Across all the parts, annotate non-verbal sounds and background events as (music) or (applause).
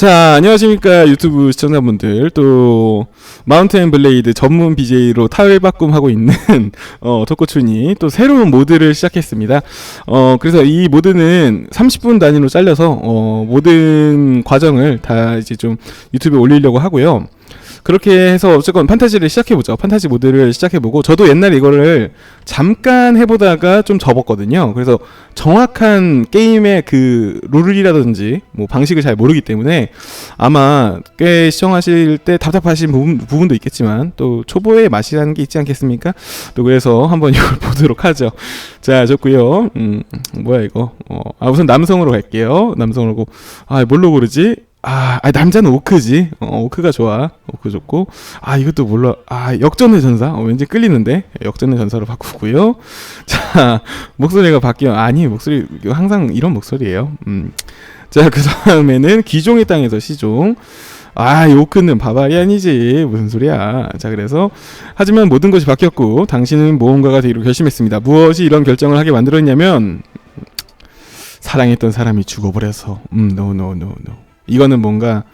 자, 안녕하십니까. 유튜브 시청자분들. 또, 마운틴 블레이드 전문 BJ로 탈바꿈하고 있는, (laughs) 어, 토코춘이 또 새로운 모드를 시작했습니다. 어, 그래서 이 모드는 30분 단위로 잘려서, 어, 모든 과정을 다 이제 좀 유튜브에 올리려고 하고요. 그렇게 해서 어쨌건 판타지를 시작해보죠. 판타지 모드를 시작해보고 저도 옛날에 이거를 잠깐 해보다가 좀 접었거든요. 그래서 정확한 게임의 그 룰이라든지 뭐 방식을 잘 모르기 때문에 아마 꽤 시청하실 때 답답하신 부분, 부분도 있겠지만 또 초보의 맛이라는 게 있지 않겠습니까? 또 그래서 한번 (laughs) 이걸 보도록 하죠. 자, 좋고요. 음, 뭐야 이거? 어, 아 우선 남성으로 갈게요. 남성으로 아 뭘로 고르지? 아, 아, 남자는 오크지. 어, 오크가 좋아. 오크 좋고. 아, 이것도 몰라. 아, 역전의 전사. 어, 왠지 끌리는데. 역전의 전사로 바꾸고요. (laughs) 자, 목소리가 바뀌어. 아니, 목소리, 항상 이런 목소리예요 음. 자, 그 다음에는 귀종의 땅에서 시종. 아, 이 오크는 바바리안이지. 무슨 소리야. 자, 그래서, 하지만 모든 것이 바뀌었고, 당신은 모험가가 되기로 결심했습니다. 무엇이 이런 결정을 하게 만들었냐면, 사랑했던 사람이 죽어버려서, 음, no, no, no, no. 이거는 뭔가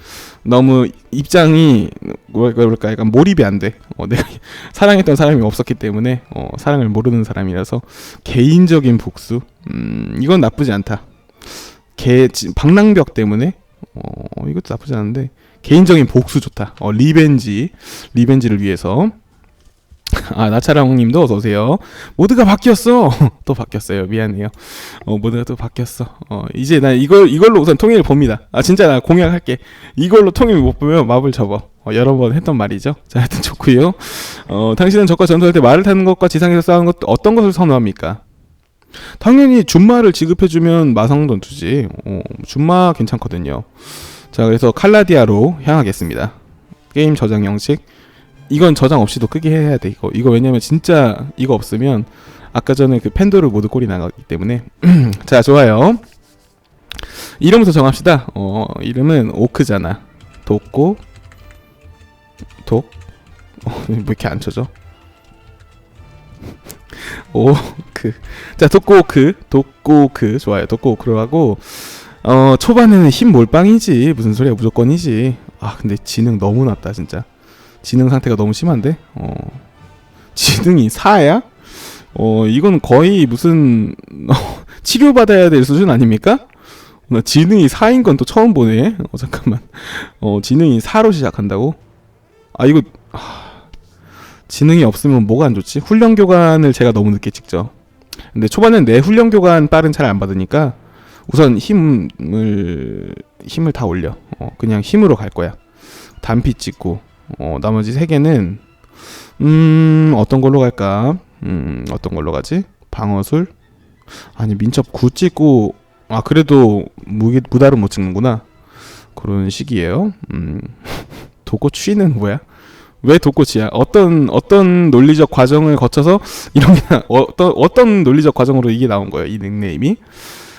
너무 입장이 뭐랄까 그럴까 약간 몰입이 안 돼. 어, 내가 (laughs) 사랑했던 사람이 없었기 때문에 어, 사랑을 모르는 사람이라서 개인적인 복수. 음, 이건 나쁘지 않다. 개 지- 방랑벽 때문에 어, 이것도 나쁘지 않은데 개인적인 복수 좋다. 어, 리벤지 리벤지를 위해서. 아 나차랑님도 어서 오세요. 모드가 바뀌었어. (laughs) 또 바뀌었어요. 미안해요. 어 모드가 또 바뀌었어. 어 이제 나 이걸 이걸로 우선 통일을 봅니다. 아 진짜 나 공약할게. 이걸로 통일 못 보면 맙을 접어. 어, 여러 번 했던 말이죠. 자 하여튼 좋고요. 어 당신은 적과 전투할 때 말을 타는 것과 지상에서 싸우는 것 어떤 것을 선호합니까? 당연히 준마를 지급해주면 마성전투지. 어, 준마 괜찮거든요. 자 그래서 칼라디아로 향하겠습니다. 게임 저장 형식. 이건 저장 없이도 끄게 해야 돼 이거. 이거 왜냐면 진짜 이거 없으면 아까 전에 그 팬도르 모드 꼴이 나가기 때문에. (clears throat) 자 좋아요. 이름부터 정합시다. 어 이름은 오크잖아. 독고 독? 어, (laughs) 왜 이렇게 안 쳐져? (laughs) 오크. 자 독고 오크 독고 오크. 좋아요. 독고 오크로 하고 어 초반에는 힘 몰빵이지. 무슨 소리야. 무조건이지. 아 근데 지능 너무 낮다 진짜 지능 상태가 너무 심한데 어 지능이 4야? 어 이건 거의 무슨 (laughs) 치료 받아야 될 수준 아닙니까? 나 지능이 4인 건 또 처음 보네. 어 잠깐만. 어 지능이 4로 시작한다고? 아 이거 아, 지능이 없으면 뭐가 안 좋지? 훈련 교관을 제가 너무 늦게 찍죠. 근데 초반엔 내 훈련 교관 딸은 잘 안 받으니까 우선 힘을 힘을 다 올려. 어 그냥 힘으로 갈 거야. 단피 찍고 어 나머지 세 개는 음 어떤 걸로 갈까? 음 어떤 걸로 가지? 방어술? 아니 민첩 9 찍고 아 그래도 무기 무달은 못 찍는구나 그런 식이에요. 음 (laughs) 도코 취는 뭐야? 왜 도코치야? 어떤 어떤 논리적 과정을 거쳐서 이런 게 나- 어떤 어떤 논리적 과정으로 이게 나온 거예요? 이 닉네임이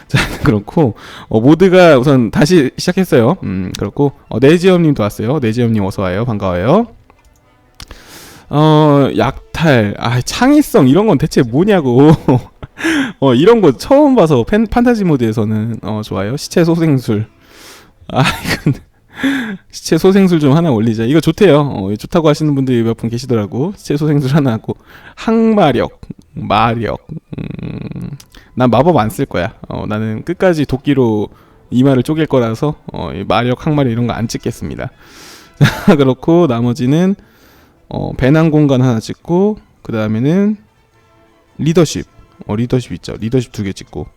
자 (laughs) 그렇고 어, 모드가 우선 다시 시작했어요. 음 그렇고 어, 네지엄님도 왔어요. 네지엄님 어서 와요. 반가워요. 어 약탈 아 창의성 이런 건 대체 뭐냐고 (laughs) 어 이런 거 처음 봐서 팬, 판타지 모드에서는 어 좋아요 시체 소생술 아 이건 (laughs) 시체 소생술 좀 하나 올리자 이거 좋대요 어 이거 좋다고 하시는 분들이 몇 분 계시더라고 시체 소생술 하나 하고 항마력 마력 음 난 마법 안 쓸 거야. 어 나는 끝까지 도끼로 이마를 쪼갤 거라서 어이 마력 항마력 이런 거 안 찍겠습니다. 자 (laughs) 그렇고 나머지는 어, 배낭 공간 하나 찍고 그 다음에는 리더십. 어 리더십 있죠. 리더십 두 개 찍고.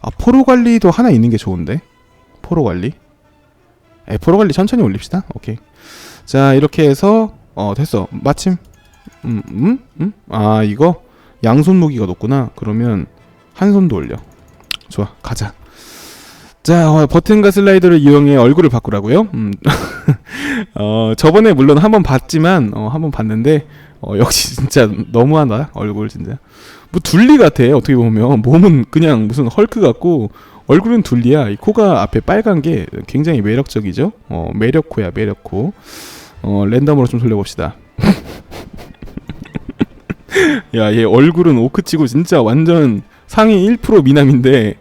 아 포로 관리도 하나 있는 게 좋은데? 포로 관리? 에 포로 관리 천천히 올립시다. 오케이. 자 이렇게 해서 어 됐어. 마침. 음음음아 이거 양손 무기가 높구나. 그러면 한 손도 올려 좋아 가자 자 어, 버튼과 슬라이드를 이용해 얼굴을 바꾸라고요 음 (laughs) 어, 저번에 물론 한번 봤지만, 어, 한번 봤는데, 어, 역시 진짜 너무하다, 얼굴 진짜. 뭐 둘리 같아, 어떻게 보면. 몸은 그냥 무슨 헐크 같고, 얼굴은 둘리야. 이 코가 앞에 빨간 게 굉장히 매력적이죠? 어, 매력코야, 매력코. 어, 랜덤으로 좀 돌려봅시다. (laughs) 야, 얘 얼굴은 오크치고 진짜 완전 상위 1% 미남인데,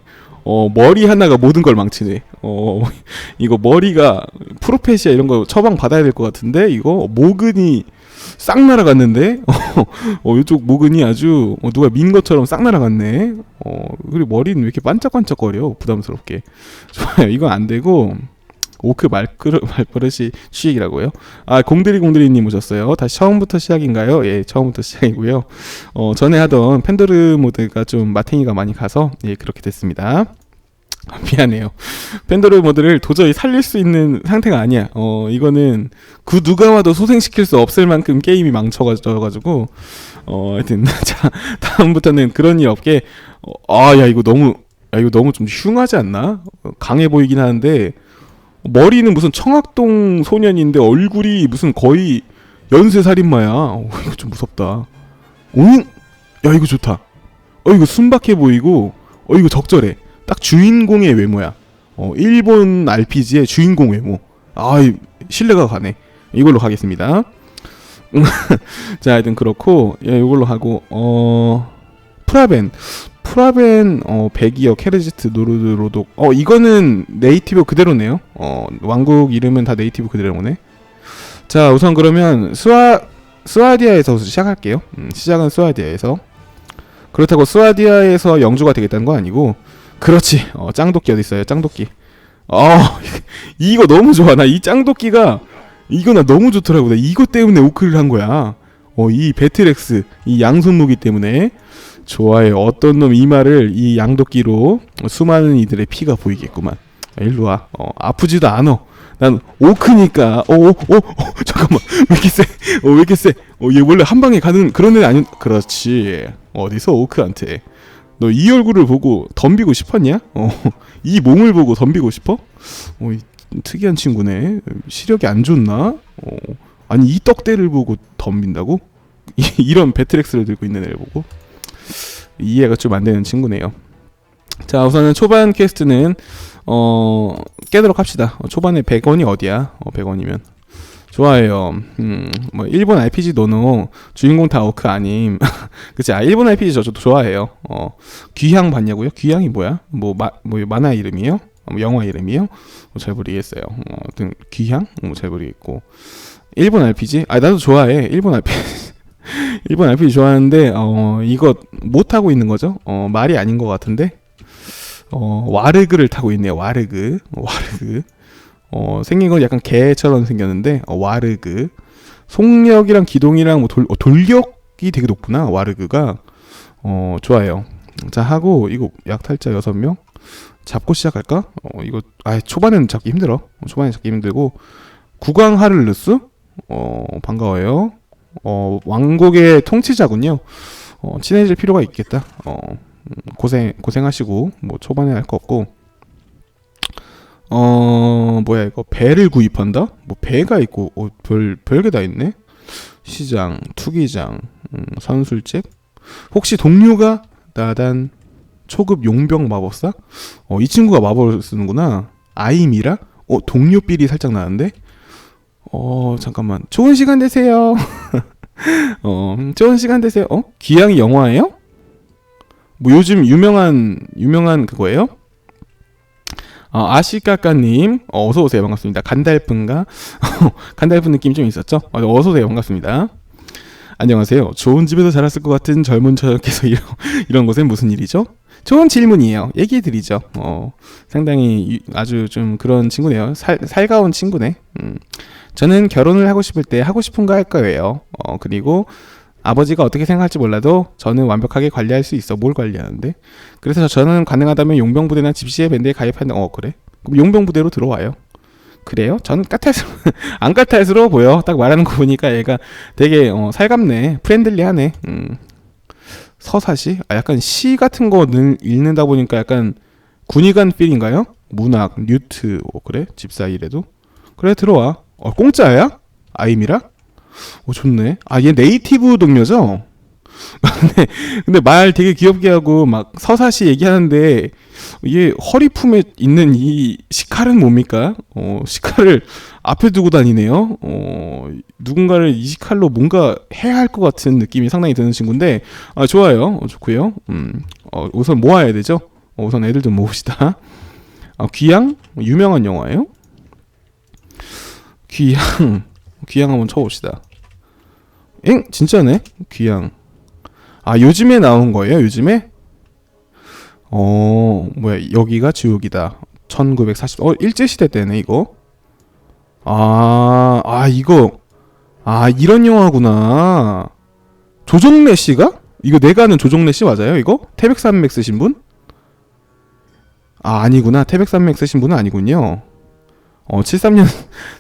어, 머리 하나가 모든 걸 망치네. 어, (laughs) 이거 머리가 프로페시아 이런 거 처방 받아야 될 것 같은데 이거 모근이 싹 날아갔는데 (laughs) 어, 이쪽 모근이 아주 어, 누가 민 것처럼 싹 날아갔네. 어, 그리고 머리는 왜 이렇게 반짝반짝거려? 부담스럽게. 좋아요. 이건 안 되고 오크 말그릇 말버릇이 취익이라고요. 아 공들이 공들이님 오셨어요. 다시 처음부터 시작인가요? 예, 처음부터 시작이고요. 어 전에 하던 팬더르 모드가 좀 마탱이가 많이 가서 예 그렇게 됐습니다. (laughs) 미안해요. 팬더르 모드를 도저히 살릴 수 있는 상태가 아니야. 어 이거는 그 누가 와도 소생시킬 수 없을 만큼 게임이 망쳐가지고 어 하여튼 (laughs) 자 다음부터는 그런 일 없게 어, 아 야 이거 너무 야 이거 너무 좀 흉하지 않나? 어, 강해 보이긴 하는데 머리는 무슨 청학동 소년인데 얼굴이 무슨 거의 연쇄 살인마야. 어, 이거 좀 무섭다. 응? 야 이거 좋다. 어 이거 순박해 보이고 어 이거 적절해. 딱 주인공의 외모야. 어 일본 RPG의 주인공 외모. 아 이- 신뢰가 가네. 이걸로 가겠습니다. (laughs) 자 하여튼 그렇고 예 이걸로 하고 어 프라벤 프라벤 어 백이어 케르지트 노르드 로독 어 이거는 네이티브 그대로네요. 어 왕국 이름은 다 네이티브 그대로네. 자 우선 그러면 스와 스와디아에서 시작할게요. 음, 시작은 스와디아에서. 그렇다고 스와디아에서 영주가 되겠다는 건 아니고 그렇지. 어 짱도끼 어디 있어요? 짱도끼. 어 (laughs) 이거 너무 좋아. 나 이 짱도끼가 이거 나 너무 좋더라고. 나 이거 때문에 오크를 한 거야 어 이 배틀엑스 이 양손 무기 때문에 좋아요. 어떤 놈 이 말을 이 양도끼로 수많은 이들의 피가 보이겠구만. 야, 일로 와. 어, 아프지도 않어. 난 오크니까. 어, 어, 어, 어, 잠깐만. (laughs) 왜 이렇게 세? 어, 왜 이렇게 세? 어, 얘 원래 한 방에 가는 그런 애 아니? 그렇지. 어디서 오크한테? 너 이 얼굴을 보고 덤비고 싶었냐? 어, (laughs) 이 몸을 보고 덤비고 싶어? 어, 이, 특이한 친구네. 시력이 안 좋나? 어, 아니 이 떡대를 보고 덤빈다고? (laughs) 이- 이런 배틀엑스를 들고 있는 애를 보고? 이해가 좀 안 되는 친구네요. 자, 우선은 초반 퀘스트는 어 깨도록 합시다. 어, 초반에 100원이 어디야? 어 100원이면 좋아요. 음, 뭐 일본 RPG 노노 주인공 다 오크 아님. (laughs) 그치? 아 일본 RPG 저 저도 좋아해요. 어 귀향 봤냐고요? 귀향이 뭐야? 뭐뭐 만화 이름이요? 어, 뭐 영화 이름이요? 어, 잘 모르겠어요. 어, 아무튼 귀향? 어, 잘 모르겠고 일본 RPG? 아 나도 좋아해. 일본 RPG. (laughs) 일본 RPG 좋아하는데 어 이거 못 타고 있는 거죠? 어 말이 아닌 것 같은데 어 와르그를 타고 있네요. 와르그 와르그 어 생긴 건 약간 개처럼 생겼는데 어, 와르그 속력이랑 기동이랑 뭐 돌, 어, 돌격이 되게 높구나 와르그가 어 좋아요. 자 하고 이거 약탈자 6명 잡고 시작할까? 어 이거 아 초반에는 잡기 힘들어. 어, 초반에 잡기 힘들고 국왕 하를루스 어 반가워요. 어, 왕국의 통치자군요. 어, 친해질 필요가 있겠다. 어, 음, 고생 고생하시고 뭐 초반에 할 거 없고. 어, 뭐야 이거 배를 구입한다? 뭐 배가 있고 어, 별 별게 다 있네. 시장, 투기장, 음, 선술집. 혹시 동료가 나단 초급 용병 마법사? 어, 이 친구가 마법을 쓰는구나. 아이미라? 어, 동료 삘이 살짝 나는데? 어, 잠깐만. 좋은 시간 되세요. (laughs) 어, 음, 좋은 시간 되세요. 어? 귀향이 영화예요? 뭐 요즘 유명한 유명한 그거예요? 어, 아시까까님 어, 어서 오세요 반갑습니다. 간달픈가 (laughs) 간달픈 느낌 좀 있었죠? 어, 어서 오세요 반갑습니다. 안녕하세요. 좋은 집에서 자랐을 것 같은 젊은 처녀께서 이런, (laughs) 이런 곳엔 무슨 일이죠? 좋은 질문이에요. 얘기해 드리죠. 어, 상당히 유- 아주 좀 그런 친구네요. 살, 살가운 친구네. 음. 저는 결혼을 하고 싶을 때 하고 싶은 거 할 거예요. 어, 그리고 아버지가 어떻게 생각할지 몰라도 저는 완벽하게 관리할 수 있어. 뭘 관리하는데? 그래서 저는 가능하다면 용병부대나 집시의 밴드에 가입하는 어 그래? 그럼 용병부대로 들어와요. 그래요? 저는 까탈스러 (laughs) 안 까탈스러워 보여. 딱 말하는 거 보니까 얘가 되게 어, 살갑네, 프렌들리하네. 음. 서사시? 아, 약간 시 같은 거 는- 읽는다 보니까 약간 군의관 필인가요? 문학, 뉴트, 어, 그래? 집사일에도 그래 들어와. 어 공짜야? 아이미라? 어 좋네. 아 얘 네이티브 동료죠? (laughs) 근데, 근데 말 되게 귀엽게 하고 막 서사시 얘기하는데 이게 허리 품에 있는 이 시칼은 뭡니까? 어 시칼을 앞에 두고 다니네요. 어 누군가를 이 시칼로 뭔가 해야 할 것 같은 느낌이 상당히 드는 친구인데 아 좋아요. 어, 좋고요. 음. 어 우선 모아야 되죠. 어, 우선 애들 좀 모읍시다. 아, 귀향? 유명한 영화예요? 귀향. 귀향 한번 쳐봅시다. 엥? 진짜네? 귀향. 아, 요즘에 나온 거예요? 요즘에? 어, 뭐야, 여기가 지옥이다. 1940, 어, 일제시대 때네, 이거. 아, 아, 이거. 아, 이런 영화구나. 조정래 씨가? 이거 내가 아는 조정래 씨 맞아요, 이거? 태백산맥 쓰신 분? 아, 아니구나. 태백산맥 쓰신 분은 아니군요. 어, 73년,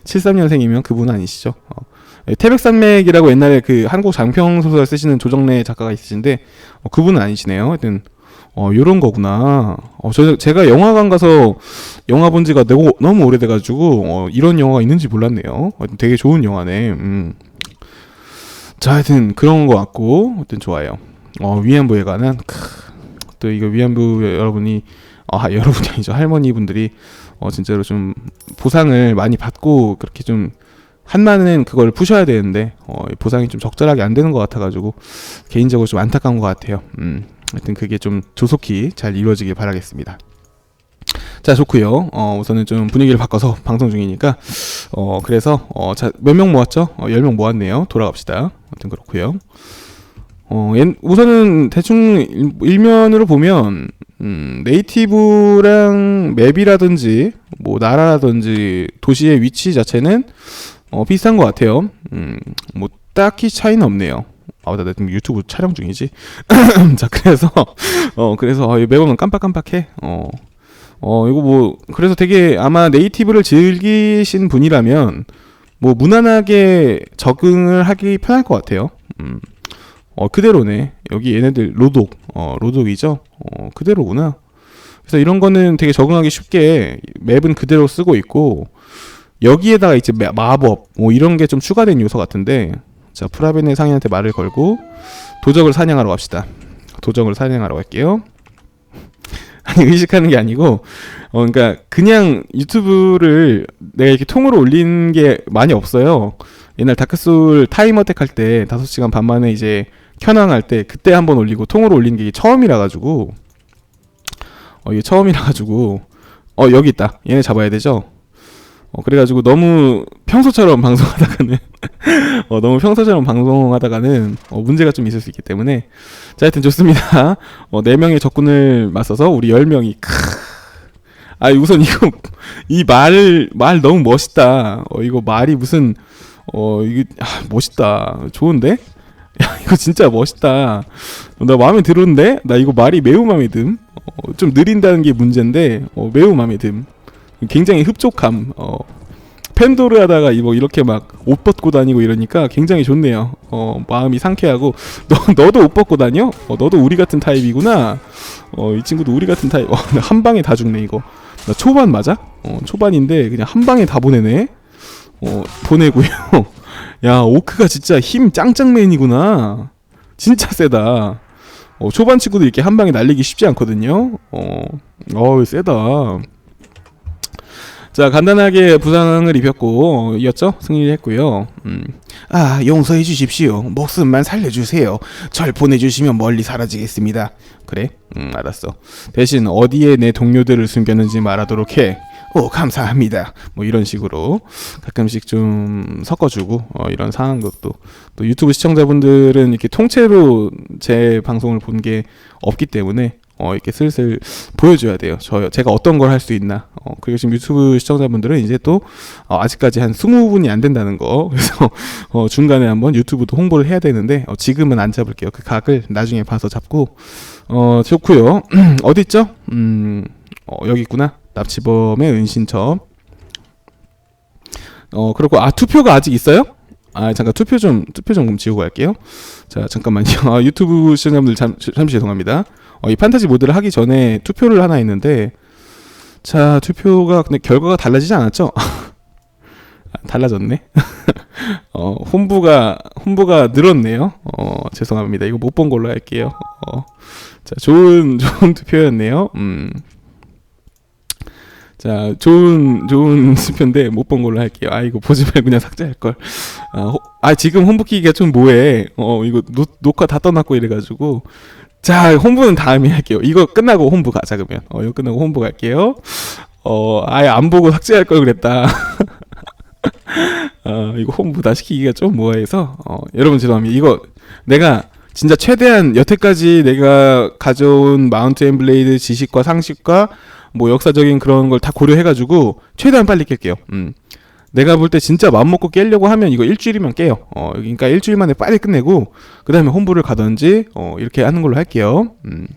73년생이면 (laughs) 그분 아니시죠? 어. 예, 태백산맥이라고 옛날에 그 한국 장평 소설 쓰시는 조정래 작가가 있으신데, 어, 그분은 아니시네요. 하여튼, 어, 요런 거구나. 어, 저, 제가 영화관 가서 영화 본 지가 너무, 너무 오래돼가지고, 어, 이런 영화가 있는지 몰랐네요. 되게 좋은 영화네. 음. 자, 하여튼 그런 거 같고, 하여튼 좋아요. 어, 위안부에 관한, 크, 또 이거 위안부 여러분이, 아, 여러분이 아니죠. 할머니 분들이, 어, 진짜로 좀 보상을 많이 받고, 그렇게 좀, 한마는 그걸 푸셔야 되는데, 어, 보상이 좀 적절하게 안 되는 것 같아가지고, 개인적으로 좀 안타까운 것 같아요. 음. 하여튼 그게 좀 조속히 잘 이루어지길 바라겠습니다. 자 좋고요. 어, 우선은 좀 분위기를 바꿔서 (laughs) 방송 중이니까 어 그래서 어자몇 명 모았죠? 어, 10명 모았네요. 돌아갑시다. 아무튼 그렇고요. 어 옛- 우선은 대충 일- 일면으로 보면 음, 네이티브랑 맵이라든지 뭐 나라라든지 도시의 위치 자체는 어, 비슷한 것 같아요. 음, 뭐 딱히 차이는 없네요. 아, 나 지금 유튜브 촬영 중이지. (laughs) 자, 그래서 어, 그래서 어, 매번 깜빡깜빡해. 어, 어, 이거 뭐 그래서 되게 아마 네이티브를 즐기신 분이라면 뭐 무난하게 적응을 하기 편할 것 같아요. 음, 어, 그대로네. 여기 얘네들 로독, 어, 로독이죠. 어, 그대로구나. 그래서 이런 거는 되게 적응하기 쉽게 맵은 그대로 쓰고 있고 여기에다가 이제 마- 마법 뭐 이런 게 좀 추가된 요소 같은데 자 프라벤의 상인한테 말을 걸고 도적을 사냥하러 갑시다. 도적을 사냥하러 갈게요. (laughs) 아니 의식하는 게 아니고 어 그러니까 그냥 유튜브를 내가 이렇게 통으로 올린 게 많이 없어요. 옛날 다크소울 타임어택 할 때 5시간 반 만에 이제 켜낭할 때 그때 한번 올리고 통으로 올린 게 처음이라 가지고 어 이게 처음이라 가지고 어 여기 있다. 얘네 잡아야 되죠. 어 그래가지고 너무 평소처럼 (laughs) 방송하다가는 어 너무 평소처럼 방송하다가는 어 문제가 좀 있을 수 있기 때문에 자 하여튼 좋습니다. (laughs) 어 4명의 적군을 맞서서 우리 10명이 크. 아 우선 이거 이 말 말 너무 멋있다. 어 이거 말이 무슨 어 이게 아, 멋있다. 좋은데? 야 이거 진짜 멋있다. 나 마음에 들었는데 나 이거 말이 매우 마음에 듦. 어, 좀 느린다는 게 문제인데 어, 매우 마음에 듦. 굉장히 흡족함. 어, 팬도르 하다가 이뭐 이렇게 막 옷 벗고 다니고 이러니까 굉장히 좋네요. 어, 마음이 상쾌하고 너 너도 옷 벗고 다녀? 어, 너도 우리 같은 타입이구나. 어, 이 친구도 우리 같은 타입. 어, 나한 방에 다 죽네 이거. 나 초반 맞아? 어, 초반인데 그냥 한 방에 다 보내네. 어, 보내고요. 야, 오크가 진짜 힘 짱짱맨이구나. 진짜 세다. 어, 초반 친구도 이렇게 한 방에 날리기 쉽지 않거든요. 어, 어우, 세다. 자, 간단하게 부상을 입혔고, 어, 이겼죠? 승리를 했고요. 음. 아, 용서해 주십시오. 목숨만 살려주세요. 절 보내주시면 멀리 사라지겠습니다. 그래? 음, 알았어. 대신 어디에 내 동료들을 숨겼는지 말하도록 해. 오, 감사합니다. 뭐 이런 식으로 가끔씩 좀 섞어주고, 어, 이런 상한 것도. 또 유튜브 시청자분들은 이렇게 통째로 제 방송을 본 게 없기 때문에, 어, 이렇게 슬슬 보여줘야 돼요. 저 제가 어떤 걸 할 수 있나. 어, 그리고 지금 유튜브 시청자분들은 이제 또 어, 아직까지 한 20분이 안 된다는 거. (laughs) 그래서 어, 중간에 한번 유튜브도 홍보를 해야 되는데 어, 지금은 안 잡을게요. 그 각을 나중에 봐서 잡고 어, 좋고요. (clears throat) 어디 있죠? 음, 어, 여기 있구나. 납치범의 은신처. 어, 그리고 아 투표가 아직 있어요? 아 잠깐 투표 좀 투표 좀 지우고 갈게요. 자 잠깐만요. (laughs) 아, 유튜브 시청자분들 잠, 잠시 죄송합니다. 어, 이 판타지 모드를 하기 전에 투표를 하나 했는데 자 투표가 근데 결과가 달라지지 않았죠? (laughs) 아, 달라졌네. (laughs) 어, 홍보가 홍보가 늘었네요. 어, 죄송합니다. 이거 못 본 걸로 할게요. 어, 자 좋은 좋은 투표였네요. 음. 자 좋은 좋은 (laughs) 투표인데 못 본 걸로 할게요. 아 이거 보지 말고 그냥 삭제할 걸. 아, 호- 아 지금 홈북기가 좀 뭐해? 어 이거 노, 녹화 다 떠났고 이래가지고 자, 홍보는 다음에 할게요. 이거 끝나고 홍보 가자, 그러면. 어, 이거 끝나고 홍보 갈게요. 어, 아예 안 보고 삭제할 걸 그랬다. (laughs) 어, 이거 홍보 다 시키기가 좀 뭐해서, 어, 여러분 죄송합니다. 이거 내가 진짜 최대한 여태까지 내가 가져온 마운트 앤 블레이드 지식과 상식과 뭐 역사적인 그런 걸 다 고려해가지고 최대한 빨리 깰게요. 음. 내가 볼 때 진짜 마음 먹고 깨려고 하면 이거 일주일이면 깨요. 어, 그러니까 일주일 만에 빨리 끝내고 그 다음에 홍보를 가든지 어, 이렇게 하는 걸로 할게요. 음.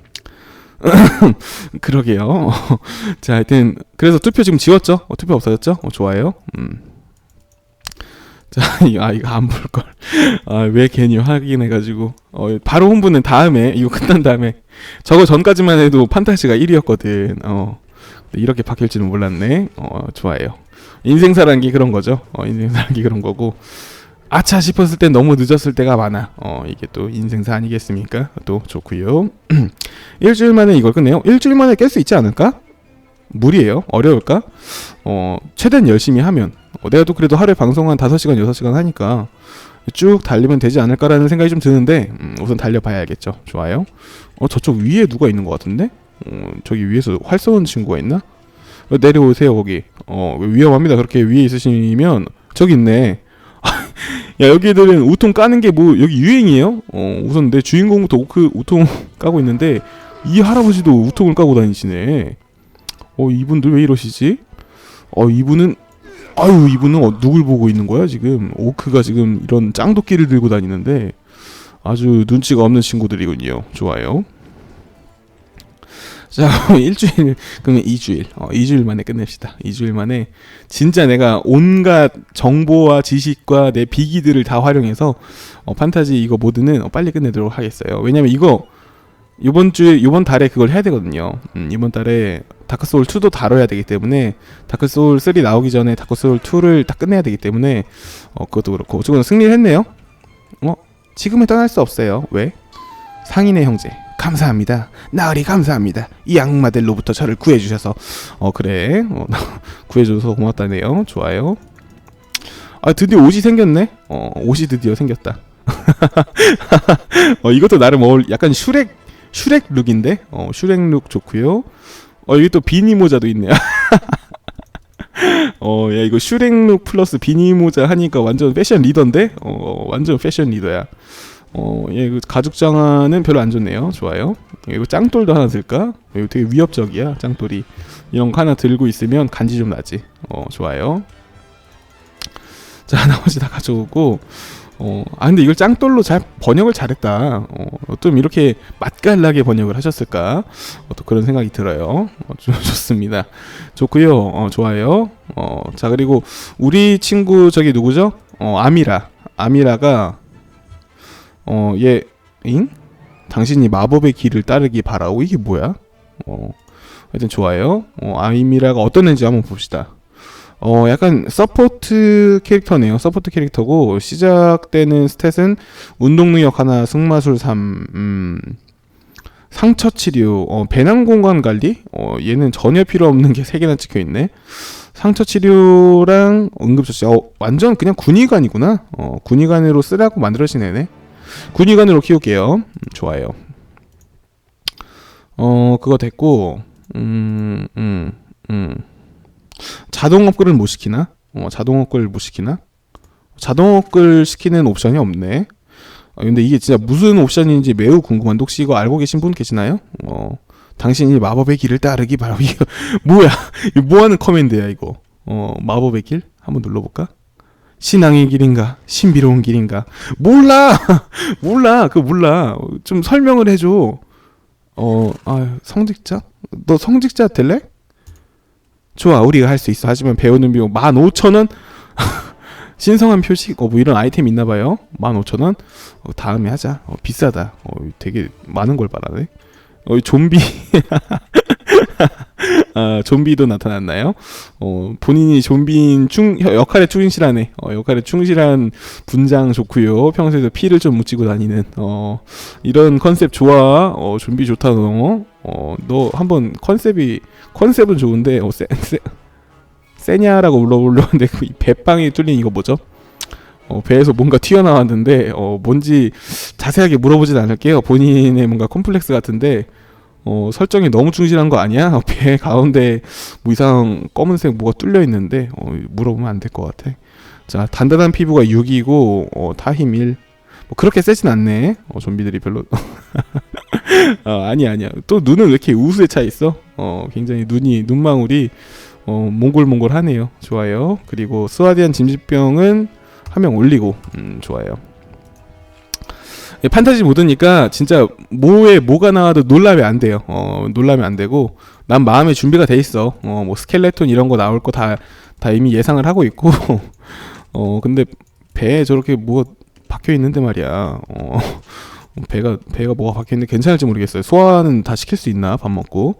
(laughs) 그러게요. (laughs) 자, 하여튼 그래서 투표 지금 지웠죠? 어, 투표 없어졌죠? 어, 좋아요. 음. 자, (laughs) 아, 이거 안 볼 걸. 아, 왜 괜히 확인해가지고. 어, 바로 홍보는 다음에, 이거 끝난 다음에. 저거 전까지만 해도 판타지가 1위였거든. 어. 근데 이렇게 바뀔지는 몰랐네. 어, 좋아요. 인생사라는 게 그런 거죠. 어, 인생사라는 게 그런 거고. 아차 싶었을 때 너무 늦었을 때가 많아. 어, 이게 또 인생사 아니겠습니까? 또 좋고요. (clears throat) 일주일 만에 이걸 끝내요. 일주일 만에 깰 수 있지 않을까? 무리예요. 어려울까? 어, 최대한 열심히 하면. 어, 내가 또 그래도 하루에 방송 한 5시간, 6시간 하니까 쭉 달리면 되지 않을까라는 생각이 좀 드는데, 음, 우선 달려봐야겠죠. 좋아요. 어, 저쪽 위에 누가 있는 것 같은데? 어, 저기 위에서 활 쏘는 친구가 있나? 어, 내려오세요, 거기. 어, 위험합니다. 그렇게 위에 있으시면, 저기 있네. (laughs) 야, 여기들은 우통 까는 게 뭐, 여기 유행이에요? 어, 우선 내 주인공부터 오크, 우통 (laughs) 까고 있는데, 이 할아버지도 우통을 까고 다니시네. 어, 이분들 왜 이러시지? 어, 이분은, 아유, 이분은 어, 누굴 보고 있는 거야, 지금? 오크가 지금 이런 짱도끼를 들고 다니는데, 아주 눈치가 없는 친구들이군요. 좋아요. 자, (laughs) 일주일, 그러면 2주일. 어, 2주일 만에 끝냅시다. 2주일 만에 진짜 내가 온갖 정보와 지식과 내 비기들을 다 활용해서 어, 판타지 이거 모드는 어, 빨리 끝내도록 하겠어요. 왜냐면 이거 이번 주에 이번 달에 그걸 해야 되거든요. 음, 이번 달에 다크 소울 2도 다뤄야 되기 때문에 다크 소울 3 나오기 전에 다크 소울 2를 다 끝내야 되기 때문에 어, 그것도 그렇고 지금 승리를 했네요. 어, 지금은 떠날 수 없어요. 왜? 상인의 형제. 감사합니다. 나으리 감사합니다. 이 악마들로부터 저를 구해주셔서 어 그래 어, (laughs) 구해줘서 고맙다네요. 좋아요. 아 드디어 옷이 생겼네. 어 옷이 드디어 생겼다. (laughs) 어 이것도 나름 어울 약간 슈렉 슈렉 룩인데 어 슈렉 룩 좋고요. 어 여기 또 비니 모자도 있네요. (laughs) 어, 야, 이거 슈렉룩 플러스 비니 모자 하니까 완전 패션 리더인데? 어, 완전 패션 리더야. 어, 예, 그 가죽 장화는 별로 안 좋네요. 좋아요. 예, 이거 짱돌도 하나 들까? 이거 되게 위협적이야, 짱돌이. 이런 거 하나 들고 있으면 간지 좀 나지. 어, 좋아요. 자, (laughs) 나머지 다 가져오고, 어, 아, 근데 이걸 짱돌로 잘 번역을 잘했다. 어, 좀 이렇게 맛깔나게 번역을 하셨을까? 어, 또 그런 생각이 들어요. 어, 좀 (laughs) 좋습니다. 좋고요. 어, 좋아요. 어, 자, 그리고 우리 친구 저기 누구죠? 어, 아미라. 아미라가 어, 얘, 잉? 당신이 마법의 길을 따르기 바라고 이게 뭐야? 어, 하여튼 좋아요. 어, 아이미라가 어떤 애인지 한번 봅시다. 어, 약간 서포트 캐릭터네요. 서포트 캐릭터고 시작되는 스탯은 운동 능력 하나, 승마술 3, 음, 상처 치료, 어, 배낭 공간 관리. 어, 얘는 전혀 필요 없는 게세 개나 찍혀 있네. 상처 치료랑 응급처치. 어, 완전 그냥 군의관이구나. 어, 군의관으로 쓰라고 만들어진 애네. 군의관으로 키울게요. 음, 좋아요. 어, 그거 됐고, 음, 음, 음. 자동 업글을 못 시키나? 어, 자동 업글 못 시키나? 자동 업글 시키는 옵션이 없네. 어, 근데 이게 진짜 무슨 옵션인지 매우 궁금한데 혹시 이거 알고 계신 분 계시나요? 어, 당신이 마법의 길을 따르기 바라고 이거 (laughs) 뭐야? (laughs) 이거 뭐 하는 커맨드야 이거? 어, 마법의 길? 한번 눌러볼까? 신앙의 길인가? 신비로운 길인가? 몰라! (laughs) 몰라! 그거 몰라. 좀 설명을 해줘. 어, 아, 성직자? 너 성직자 될래? 좋아, 우리가 할 수 있어. 하지만 배우는 비용 15,000원? (laughs) 신성한 표식? 어, 뭐 이런 아이템 있나 봐요. 15,000원? 어, 다음에 하자. 어, 비싸다. 어, 되게 많은 걸 바라네. 어, 이 좀비. (laughs) (laughs) 아, 좀비도 나타났나요? 어, 본인이 좀비인 충, 역할에 충실하네. 어, 역할에 충실한 분장 좋고요. 평소에도 피를 좀 묻히고 다니는, 어, 이런 컨셉 좋아. 어, 좀비 좋다, 너. 어, 너 한번 컨셉이, 컨셉은 좋은데, 어, 세, 세, 세냐라고 물어보려는데, 그 배빵이 뚫린 이거 뭐죠? 어, 배에서 뭔가 튀어나왔는데 어, 뭔지 자세하게 물어보진 않을게요. 본인의 뭔가 콤플렉스 같은데 어, 설정이 너무 충실한 거 아니야? (laughs) 어, 배 가운데 뭐 이상 검은색 뭐가 뚫려 있는데 어, 물어보면 안 될 것 같아. 자 단단한 피부가 6이고 어, 타힘 1. 뭐 그렇게 세진 않네. 어, 좀비들이 별로. (laughs) 어, 아니야 아니야. 또 눈은 왜 이렇게 우수에 차 있어? 어, 굉장히 눈이 눈망울이 어, 몽골몽골하네요. 좋아요. 그리고 스와디안 짐집병은 한 명 올리고 음, 좋아요. 예, 판타지 모드니까 진짜 뭐에 뭐가 나와도 놀라면 안 돼요. 어, 놀라면 안 되고 난 마음의 준비가 돼 있어. 어, 뭐 스켈레톤 이런 거 나올 거 다 다 이미 예상을 하고 있고. (laughs) 어, 근데 배에 저렇게 뭐가 박혀 있는데 말이야. 어, 배가 배가 뭐가 박혀 있는데 괜찮을지 모르겠어요. 소화는 다 시킬 수 있나 밥 먹고.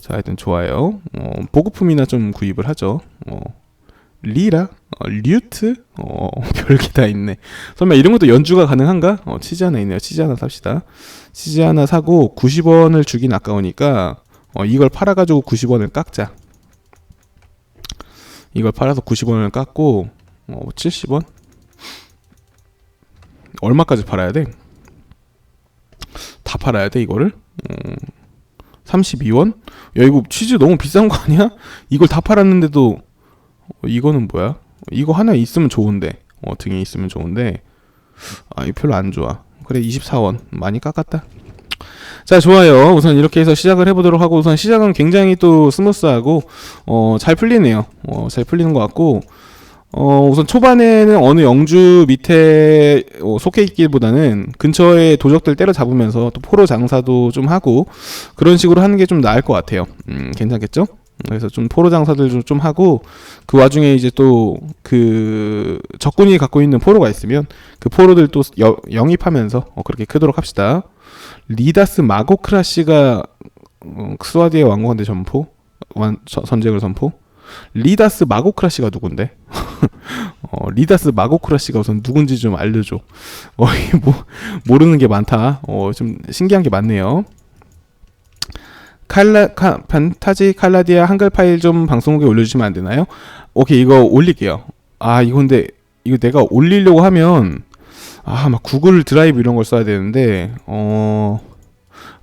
자, 하여튼 좋아요. 어, 보급품이나 좀 구입을 하죠. 어, 리라? 어, 류트? 어, (laughs) 별게 다 있네. 설마 이런 것도 연주가 가능한가? 어, 치즈 하나 있네요. 치즈 하나 삽시다. 치즈 하나 사고 90원을 주긴 아까우니까 어, 이걸 팔아가지고 90원을 깎자. 이걸 팔아서 90원을 깎고 어, 70원? 얼마까지 팔아야 돼? 다 팔아야 돼 이거를? 음, 32원? 야 이거 치즈 너무 비싼 거 아니야? 이걸 다 팔았는데도 어, 이거는 뭐야? 이거 하나 있으면 좋은데. 어, 등에 있으면 좋은데. 아 이거 별로 안 좋아. 그래 24원. 많이 깎았다. 자 좋아요. 우선 이렇게 해서 시작을 해보도록 하고 우선 시작은 굉장히 또 스무스하고 어, 잘 풀리네요. 어, 잘 풀리는 것 같고 어, 우선 초반에는 어느 영주 밑에 어, 속해 있기보다는 근처에 도적들 때려잡으면서 또 포로 장사도 좀 하고 그런 식으로 하는 게 좀 나을 것 같아요. 음, 괜찮겠죠? 그래서 좀 포로 장사들 좀, 좀 하고 그 와중에 이제 또 그 적군이 갖고 있는 포로가 있으면 그 포로들 또 여- 영입하면서 어, 그렇게 크도록 합시다. 리다스 마고크라시가 어, 스와디의 왕국한테 전포 완, 저- 선쟁을 선포. 리다스 마고크라시가 누군데? (laughs) 어, 리다스 마고크라시가 우선 누군지 좀 알려줘. (laughs) 어, 뭐 모르는 게 많다. 어, 좀 신기한 게 많네요. 칼라 카, 판타지 칼라디아 한글 파일 좀 방송국에 올려주시면 안 되나요? 오케이 이거 올릴게요. 아 이거 근데 이거 내가 올리려고 하면 아 막 구글 드라이브 이런 걸 써야 되는데 어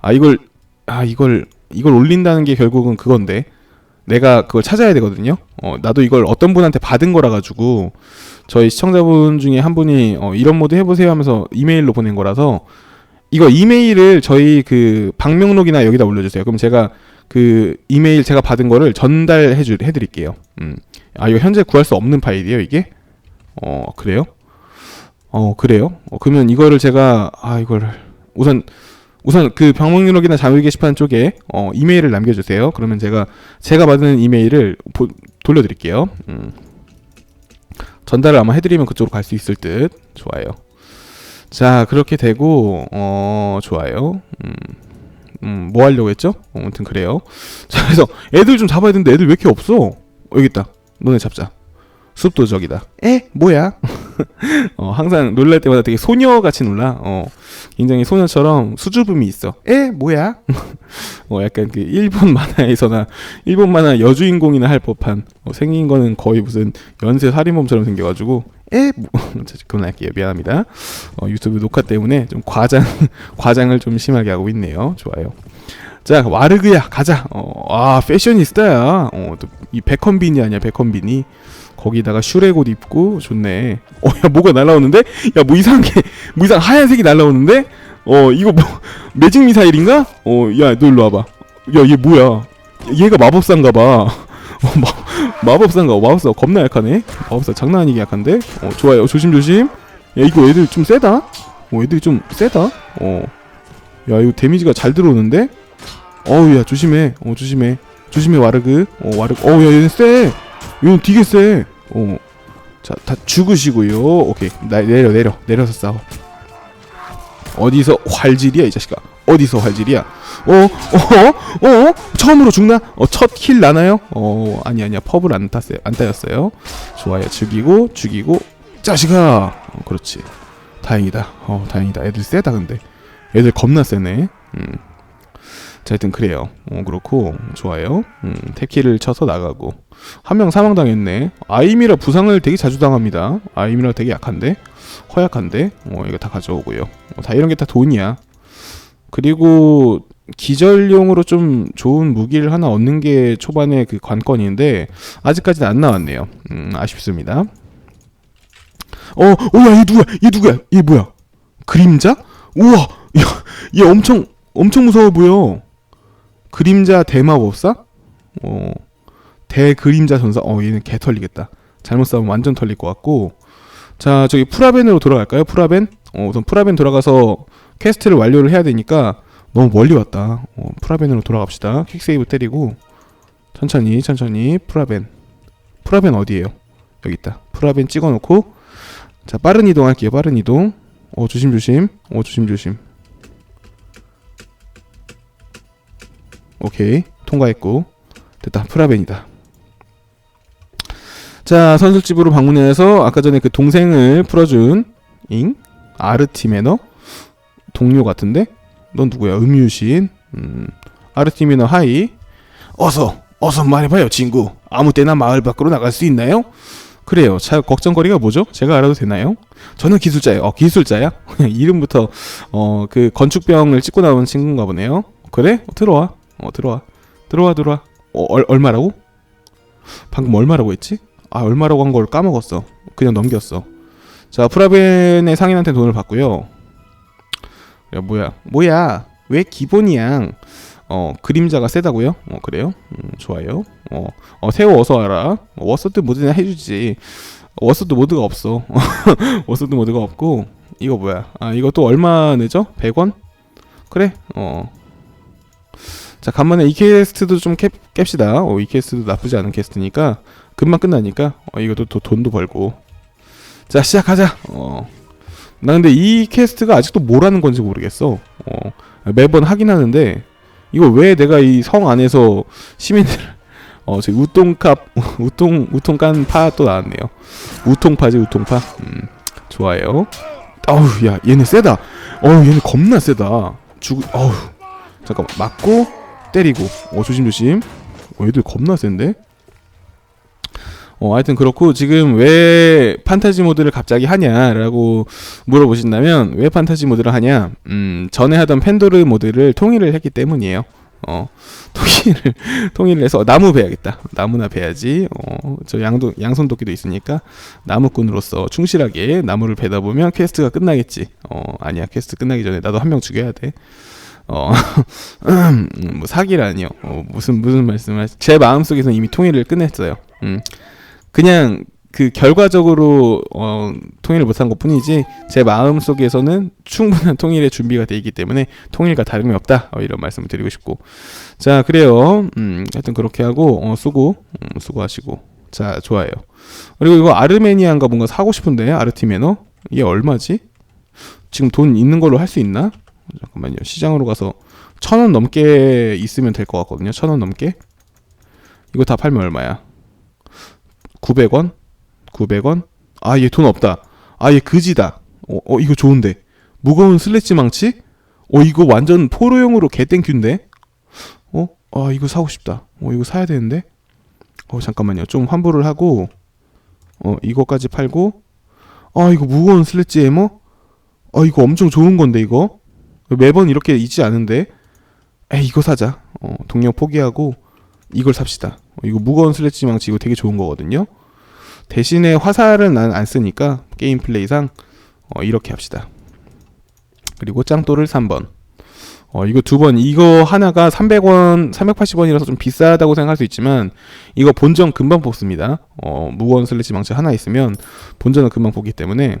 아 이걸 아 이걸 이걸 올린다는 게 결국은 그건데 내가 그걸 찾아야 되거든요. 어, 나도 이걸 어떤 분한테 받은 거라 가지고 저희 시청자분 중에 한 분이 어, 이런 모드 해보세요 하면서 이메일로 보낸 거라서 이거 이메일을 저희 그 방명록이나 여기다 올려주세요. 그럼 제가 그 이메일 제가 받은 거를 전달해 주 해드릴게요. 음. 아 이거 현재 구할 수 없는 파일이에요 이게? 어 그래요? 어 그래요? 어, 그러면 이거를 제가 아 이거를 우선 우선 그 방문록이나 자유 게시판 쪽에 어, 이메일을 남겨주세요. 그러면 제가 제가 받은 이메일을 보- 돌려드릴게요. 음. 전달을 아마 해드리면 그쪽으로 갈 수 있을 듯. 좋아요. 자 그렇게 되고 어 좋아요. 음. 음, 뭐 하려고 했죠? 어, 아무튼 그래요. 자, 그래서 애들 좀 잡아야 되는데 애들 왜 이렇게 없어? 어, 여기 있다. 너네 잡자. 숲도적이다. 에? 뭐야? (laughs) 어, 항상 놀랄 때마다 되게 소녀같이 놀라. 어, 굉장히 소녀처럼 수줍음이 있어. 에? 뭐야? (laughs) 어, 약간 그 일본 만화에서나 일본 만화 여주인공이나 할 법한 어, 생긴 거는 거의 무슨 연쇄 살인범처럼 생겨가지고 에? 뭐, (laughs) 자, 그만할게요. 미안합니다. 어, 유튜브 녹화 때문에 좀 과장 (laughs) 과장을 좀 심하게 하고 있네요. 좋아요. 자 와르그야 가자. 어, 아 패셔니스타야. 어, 또 이 백컴빈이 아니야 백컴빈이. 거기다가 슈렉 옷 입고 좋네. 어, 야 뭐가 날라오는데? 야 뭐 이상한 게, 뭐 이상 하얀색이 날라오는데? 어, 이거 뭐 매직 미사일인가? 어, 야 너 일로 와봐. 야 얘 뭐야? 얘가 마법사인가 봐. 어, 마, 마법사인가? 마법사 겁나 약하네. 마법사 장난 아니게 약한데? 어, 좋아요. 조심 조심. 야 이거 애들 좀 세다. 어, 애들이 좀 세다. 어, 야 이거 데미지가 잘 들어오는데? 어우 야 조심해. 어 조심해. 조심해 와르그. 어 와르그. 어우 야 얘는 세. 이건 되게 세. 어. 자, 다 죽으시고요. 오케이. 나 내려 내려. 내려서 싸워. 어디서 활질이야, 이 자식아. 어디서 활질이야? 어, 어, 어, 어? 처음으로 죽나? 어, 첫 킬 나나요? 어, 아니 아니야. 펍을 안 땄어요. 안 따였어요. 좋아요. 죽이고 죽이고 자식아. 어, 그렇지. 다행이다. 어, 다행이다. 애들 세다 근데. 애들 겁나 세네. 음. 자, 하여튼 그래요. 어, 그렇고 좋아요. 음, 태키를 쳐서 나가고 한 명 사망당했네. 아이미라 부상을 되게 자주 당합니다. 아이미라 되게 약한데 허약한데 어, 이거 다 가져오고요. 어, 다 이런 게 다 돈이야. 그리고 기절용으로 좀 좋은 무기를 하나 얻는 게 초반에 그 관건인데 아직까지는 안 나왔네요. 음, 아쉽습니다. 어, 오야 얘 누구야? 얘 누구야? 얘 뭐야? 그림자? 우와, 야, 얘 엄청 엄청 무서워 보여. 그림자 대마법사? 어, 대그림자 전사. 어, 얘는 개 털리겠다. 잘못 싸우면 완전 털릴 것 같고. 자, 저기 프라벤으로 돌아갈까요? 프라벤? 어, 우선 프라벤 돌아가서 퀘스트를 완료를 해야 되니까 너무 멀리 왔다. 어, 프라벤으로 돌아갑시다. 퀵세이브 때리고 천천히 천천히 프라벤. 프라벤 어디에요? 여기 있다. 프라벤 찍어놓고 자 빠른 이동 할게요. 빠른 이동. 어 조심 조심. 어 조심 조심. 오케이 통과했고 됐다. 프라벤이다. 자 선술집으로 방문해서 아까 전에 그 동생을 풀어준 잉 아르티메너 동료 같은데? 넌 누구야? 음유신 음, 아르티메너 하이? 어서 어서 말해봐요 친구. 아무 때나 마을 밖으로 나갈 수 있나요? 그래요. 자 걱정거리가 뭐죠? 제가 알아도 되나요? 저는 기술자예요. 어 기술자야? (laughs) 이름부터 어 그 건축병을 찍고 나온 친구인가 보네요. 그래? 어, 들어와. 어 들어와. 들어와 들어와. 어, 얼, 얼마라고? 방금 얼마라고 했지? 아 얼마라고 한 걸 까먹었어. 그냥 넘겼어. 자 프라벤의 상인한테 돈을 받고요 야 뭐야 뭐야 왜 기본이야 어 그림자가 세다고요? 어 그래요? 음, 좋아요 어, 어 새우 어서 와라 어, 워서드 모드나 해주지 워서드 모드가 없어 (laughs) 워서드 모드가 없고 이거 뭐야 아 이거 또 얼마 내죠? 100원? 그래 어 자, 간만에 이 퀘스트도 좀 캡, 깹시다. 어, 이 퀘스트도 나쁘지 않은 퀘스트니까 금방 끝나니까 어, 이것도 또 돈도 벌고. 자, 시작하자. 어. 나 근데 이 퀘스트가 아직도 뭐라는 건지 모르겠어. 어. 매번 하긴 하는데 이거 왜 내가 이 성 안에서 시민들 어, 저 우통값 (laughs) 우통 우통 깐 파 또 나왔네요. 우통파지 우통파. 음. 좋아요. 어우, 야, 얘네 세다. 어우, 얘네 겁나 세다. 죽 어우. 잠깐만. 맞고 때리고. 어, 조심 조심. 어, 얘들 겁나 센데? 어, 하여튼 그렇고 지금 왜 판타지 모드를 갑자기 하냐라고 물어보신다면 왜 판타지 모드를 하냐? 음, 전에 하던 팬도르 모드를 통일을 했기 때문이에요. 어, (laughs) 통일을 통일을 해서 나무 베야겠다. 나무나 베야지. 어, 저 양도 양손 도끼도 있으니까 나무꾼으로서 충실하게 나무를 베다 보면 퀘스트가 끝나겠지. 어, 아니야. 퀘스트 끝나기 전에 나도 한 명 죽여야 돼. 어, (laughs) 음, 뭐 사기라니요. 어, 무슨 무슨 말씀을 제 마음속에서 이미 통일을 끝냈어요. 음. 그냥 그 결과적으로 어, 통일을 못한 것 뿐이지 제 마음 속에서는 충분한 통일의 준비가 돼 있기 때문에 통일과 다름이 없다. 어, 이런 말씀을 드리고 싶고. 자 그래요. 음 하여튼 그렇게 하고 어, 수고 음, 수고하시고. 자 좋아요. 그리고 이거 아르메니아인가 뭔가 사고 싶은데 아르티메너? 이게 얼마지? 지금 돈 있는 걸로 할 수 있나? 잠깐만요. 시장으로 가서 천 원 넘게 있으면 될 것 같거든요. 천 원 넘게? 이거 다 팔면 얼마야 900원? 900원? 아, 얘 돈 없다. 아, 얘 그지다. 어, 어, 이거 좋은데. 무거운 슬래지 망치? 어, 이거 완전 포로용으로 개땡큐인데? 어? 아, 이거 사고 싶다. 어, 이거 사야 되는데? 어, 잠깐만요. 좀 환불을 하고, 어, 이거까지 팔고, 아, 이거 무거운 슬래지 해머? 아, 이거 엄청 좋은 건데, 이거? 매번 이렇게 있지 않은데? 에이, 이거 사자. 어, 동력 포기하고, 이걸 삽시다. 어, 이거 무거운 슬래지 망치 이거 되게 좋은 거거든요. 대신에 화살은 난 안 쓰니까 게임 플레이상 어, 이렇게 합시다. 그리고 짱돌을 3번. 어, 이거 두 번, 이거 하나가 300원, 380원이라서 좀 비싸다고 생각할 수 있지만, 이거 본전 금방 뽑습니다. 어, 무거운 슬래지 망치 하나 있으면, 본전은 금방 뽑기 때문에,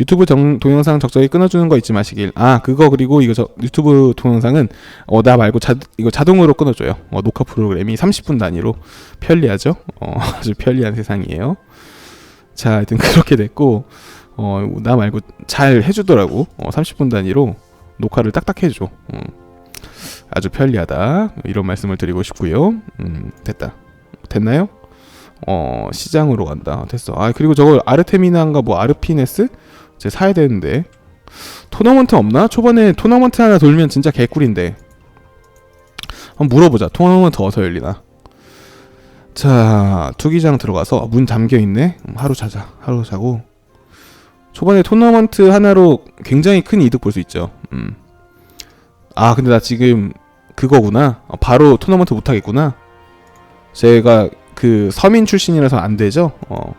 유튜브 정, 동영상 적절히 끊어주는 거 잊지 마시길. 아, 그거 그리고 이거 저, 유튜브 동영상은, 어, 나 말고 자, 이거 자동으로 끊어줘요. 어, 녹화 프로그램이 30분 단위로 편리하죠? 어, (laughs) 아주 편리한 세상이에요. 자, 하여튼 그렇게 됐고, 어, 나 말고 잘 해주더라고. 어, 30분 단위로 녹화를 딱딱 해줘. 음, 아주 편리하다. 이런 말씀을 드리고 싶고요. 음, 됐다. 됐나요? 어, 시장으로 간다. 됐어. 아, 그리고 저거 아르테미나인가 뭐 아르피네스? 제 사야 되는데. 토너먼트 없나? 초반에 토너먼트 하나 돌면 진짜 개꿀인데. 한번 물어보자. 토너먼트 어디서 열리나? 자, 투기장 들어가서 문 잠겨 있네. 음, 하루 자자. 하루 자고 초반에 토너먼트 하나로 굉장히 큰 이득 볼 수 있죠. 음. 아, 근데 나 지금 그거구나. 어, 바로 토너먼트 못 하겠구나. 제가 그 서민 출신이라서 안 되죠. 어.